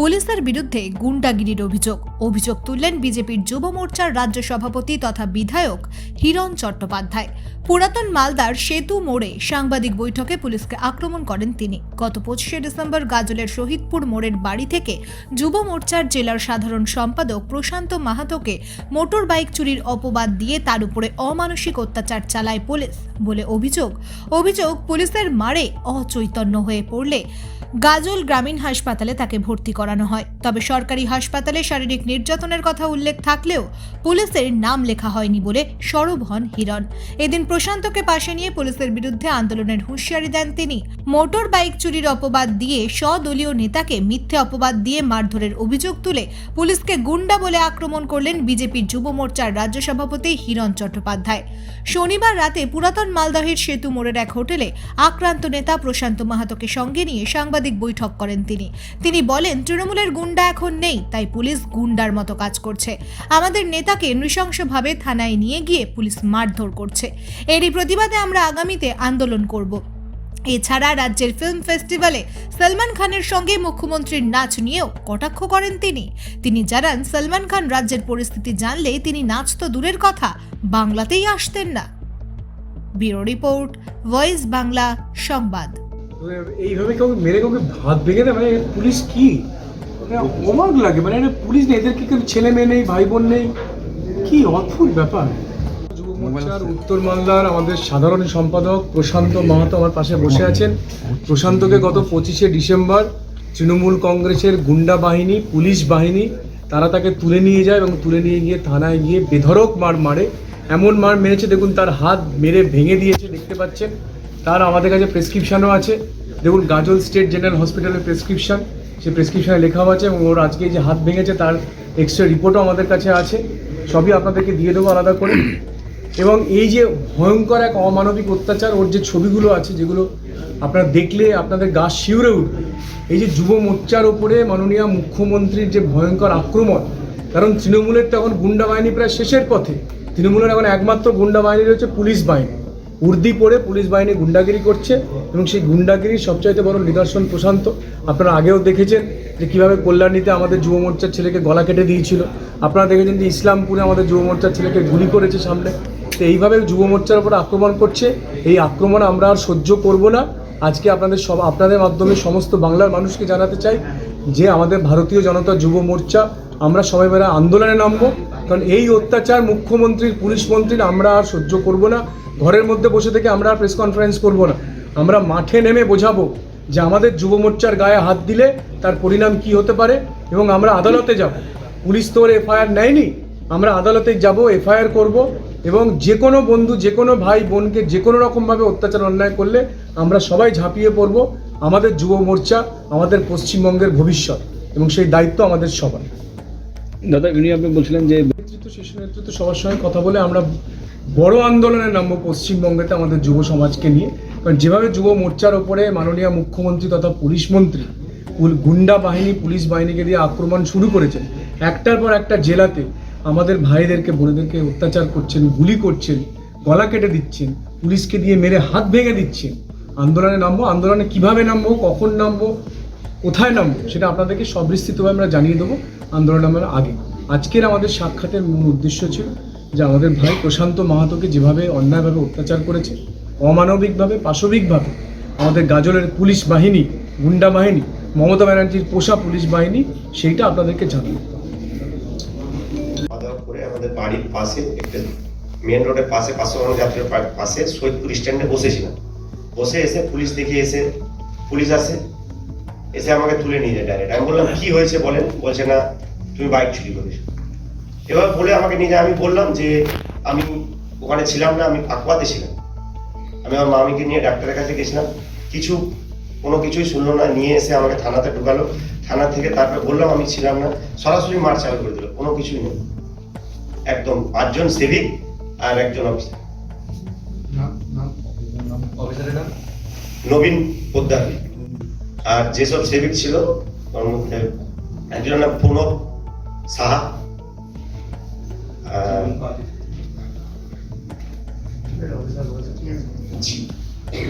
পুলিশের বিরুদ্ধে গুন্ডাগিরির অভিযোগ। অভিযোগ তুললেন বিজেপির যুব মোর্চার রাজ্য সভাপতি তথা বিধায়ক হিরণ চট্টোপাধ্যায়। পুরাতন মালদার সেতু মোড়ে সাংবাদিক বৈঠকে পুলিশকে আক্রমণ করেন তিনি। গত পঁচিশে ডিসেম্বর গাজলের শহীদপুর মোড়ের বাড়ি থেকে যুব মোর্চার জেলার সাধারণ সম্পাদক প্রশান্ত মাহাতোকে মোটর বাইক চুরির অপবাদ দিয়ে তার উপরে অমানসিক অত্যাচার চালায় পুলিশ বলে অভিযোগ। অভিযোগ পুলিশের মারে অচৈতন্য হয়ে পড়লে গাজল গ্রামীণ হাসপাতালে তাকে ভর্তি করানো হয়। তবে সরকারি হাসপাতালে শারীরিক নির্যাতনের কথা উল্লেখ থাকলেও পুলিশের নাম লেখা হয়নি বলে সরব হন হিরণ। এদিন প্রশান্তকে পাশে নিয়ে পুলিশের বিরুদ্ধে আন্দোলনের হুঁশিয়ারি দেন তিনি। মোটর বাইক চুরির অপবাদ দিয়ে স্বদলীয় নেতাকে মিথ্যে অপবাদ দিয়ে মারধরের অভিযোগ তুলে পুলিশকে গুন্ডা বলে আক্রমণ করলেন বিজেপির যুব মোর্চার রাজ্য সভাপতি হিরণ চট্টোপাধ্যায়। শনিবার রাতে পুরাতন মালদহের সেতু মোড়ের এক হোটেলে আক্রান্ত নেতা প্রশান্ত মাহাতোকে সঙ্গে নিয়ে সাংবাদিক বৈঠক করেন তিনি। তিনি বলেন, তৃণমূলের গুন্ডা এখন নেই, তাই পুলিশ গুন্ডার মতো কাজ করছে। আমাদের নেতাকে নৃশংসভাবে থানায় নিয়ে গিয়ে পুলিশ মারধর করছে। এরই প্রতিবাদে আমরা আগামীতে আন্দোলন করব। এছাড়া রাজ্যের ফিল্ম ফেস্টিভ্যালে সলমান খানের সঙ্গে মুখ্যমন্ত্রীর নাচ নিয়েও কটাক্ষ করেন তিনি। তিনি জানান, সলমান খান রাজ্যের পরিস্থিতি জানলে তিনি নাচ তো দূরের কথা, বাংলাতেই আসতেন না। ব্যুরো রিপোর্ট, ভয়েস বাংলা সংবাদ। এইভাবে কাউকে মেরে কাউকে ভাত ভেঙে দেয় মানে পুলিশ কি? মানে অবাক লাগে মানে পুলিশ নেই, এদেরকে কেউ ছেলে মেয়ে নেই, ভাই বোন নেই। কি অদ্ভুত ব্যাপার। উত্তর মালদার আমাদের সাধারণ সম্পাদক প্রশান্ত মাহাতো আমার পাশে বসে আছেন। প্রশান্তকে গত পঁচিশে ডিসেম্বর তৃণমূল কংগ্রেসের গুন্ডা বাহিনী, পুলিশ বাহিনী, তারা তাকে তুলে নিয়ে যায় এবং তুলে নিয়ে গিয়ে থানায় গিয়ে বেধড়ক মার মারে। এমন মার মেরেছে, দেখুন তার হাত মেরে ভেঙে দিয়েছে, দেখতে পাচ্ছেন। তার আমাদের কাছে প্রেসক্রিপশনও আছে। দেখুন, গাজল স্টেট জেনারেল হসপিটালের প্রেসক্রিপশন সেই প্রেসক্রিপশনে লেখাও আছে এবং ওর আজকে যে হাত ভেঙেছে তার এক্সরে রিপোর্টও আমাদের কাছে আছে। সবই আপনাদেরকে দিয়ে দেবো আলাদা করে। এবং এই যে ভয়ঙ্কর এক অমানবিক অত্যাচার, ওর যে ছবিগুলো আছে, যেগুলো আপনারা দেখলে আপনাদের গা শিউরে উঠবে। এই যে যুব মোর্চার ওপরে মাননীয় মুখ্যমন্ত্রীর যে ভয়ঙ্কর আক্রমণ, কারণ তৃণমূলের তো এখন গুন্ডা বাহিনী প্রায় শেষের পথে। তৃণমূলের এখন একমাত্র গুন্ডা বাহিনী রয়েছে পুলিশ বাহিনী। উর্দি পরে পুলিশ বাহিনী গুন্ডাগিরি করছে এবং সেই গুন্ডাগিরির সবচাইতে বড় নিদর্শন প্রশান্ত। আপনারা আগেও দেখেছেন যে কীভাবে কল্যাণীতে আমাদের যুব মোর্চার ছেলেকে গলা কেটে দিয়েছিল। আপনারা দেখেছেন যে ইসলামপুরে আমাদের যুব মোর্চার ছেলেকে গুলি করেছে সামনে। তো এইভাবে যুব মোর্চার উপর আক্রমণ করছে। এই আক্রমণ আমরা আর সহ্য করব না। আজকে আপনাদের সব, আপনাদের মাধ্যমে সমস্ত বাংলার মানুষকে জানাতে চাই যে আমাদের ভারতীয় জনতা যুব মোর্চা, আমরা সবাই মিলে আন্দোলনে নামবো। কারণ এই অত্যাচার মুখ্যমন্ত্রীর পুলিশ মন্ত্রীর, আমরা আর সহ্য করব না। ঘরের মধ্যে বসে থেকে আমরা প্রেস কনফারেন্স করব না। আমরা মাঠে নেমে বোঝাবো যে আমাদের যুব মোর্চার গায়ে হাত দিলে তার পরিণাম কি হতে পারে এবং আমরা আদালতে যাব। পুলিশ তো ওর এফআইআর নেয়নি। আমরা আদালতে যাব এফআইআর করব এবং যে কোনো বন্ধু যে কোনো ভাই বোনকে যে কোনো রকমভাবে অত্যাচার অন্যায় করলে আমরা সবাই ঝাঁপিয়ে পড়ব। আমাদের যুব মোর্চা আমাদের পশ্চিমবঙ্গের ভবিষ্যৎ এবং সেই দায়িত্ব আমাদের সবার। দাদা উনি আপনি বলছিলেন যে নেতৃত্ব শীর্ষ নেতৃত্ব সবার সঙ্গে কথা বলে আমরা বড় আন্দোলনে নামবো পশ্চিমবঙ্গেতে আমাদের যুব সমাজকে নিয়ে। কারণ যেভাবে যুব মোর্চার ওপরে মাননীয় মুখ্যমন্ত্রী তথা পুলিশ মন্ত্রী গুন্ডা বাহিনী, পুলিশ বাহিনীকে দিয়ে আক্রমণ শুরু করেছেন, একটার পর একটা জেলাতে আমাদের ভাইদেরকে, বোনেদেরকে অত্যাচার করছেন, গুলি করছেন, গলা কেটে দিচ্ছেন, পুলিশকে দিয়ে মেরে হাত ভেঙে দিচ্ছেন। আন্দোলনে নামবো, আন্দোলনে কীভাবে নামবো, কখন নামবো, কোথায় নামবো, সেটা আপনাদেরকে সবিস্তৃতভাবে আমরা জানিয়ে দেবো আন্দোলন নামার আগে। আজকের আমাদের সাক্ষাতের মূল উদ্দেশ্য ছিল যে আমাদের ভাই প্রশান্ত মাহাতোকে যেভাবে অন্যায়ভাবে অত্যাচার করেছে, অমানবিকভাবে, পাশবিকভাবে আমাদের গাজলের পুলিশ বাহিনী, গুন্ডা বাহিনী, মমতা ব্যানার্জির পোষা পুলিশ বাহিনী, সেইটা আপনাদেরকে জানাব করে আমাদের বাড়ির পাশে, একটা মেন রোডের পাশে পাশে অনেক যাত্রীর পাশে সৈয়দপুর স্ট্যান্ডে বসেছিলাম। বসে এসে পুলিশ দেখে এসে, পুলিশ আসে, এসে আমাকে তুলে নিয়ে যায় ডাইরেক্ট আমি বললাম, কি হয়েছে বলেন? বলছে, না, তুমি বাইক চুরি করেছ। এবার বলে আমাকে নিয়ে আমি বললাম যে আমি ওখানে ছিলাম না আমি পাকুয়াতে ছিলাম। আমি আমার মামিকে নিয়ে ডাক্তারের কাছে গেছিলাম। কিছু কোনো কিছুই শুনলো না নিয়ে এসে আমাকে থানাতে ঢুকালো। থানা থেকে তারপরে বললাম আমি ছিলাম না সরাসরি মার চালু করে দিল কোনো কিছুই নেই। একদম পাঁচজন সেভিক আর একজন অফিসার। নবীন পোদ্দার। আর যেসব সেভিক ছিল তার মধ্যে একজনের নাম প্রণব সাহা।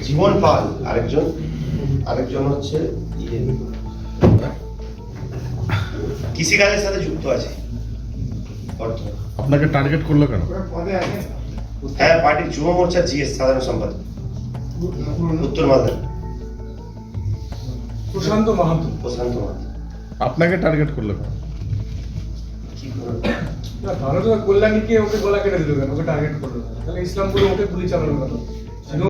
জীবন পাল আরেকজন? আরেকজন হচ্ছে ইয়ে। কৃষিকাজের সাথে যুক্ত আছে। আপনাকে টার্গেট করল কেন? হ্যাঁ পার্টির যুব মোর্চার জিএস সাধারণ সম্পাদক। উত্তর মালদা প্রশান্ত মাহাতো। প্রশান্ত মালদা আপনাকে টার্গেট করল কেন? কি করবে না তাহলে তো কল্যাণীকে ওকে গলা কেটে দিল কেন ওকে টার্গেট করল তাহলে ইসলামপুরে ওকে গুলি চালানো কেন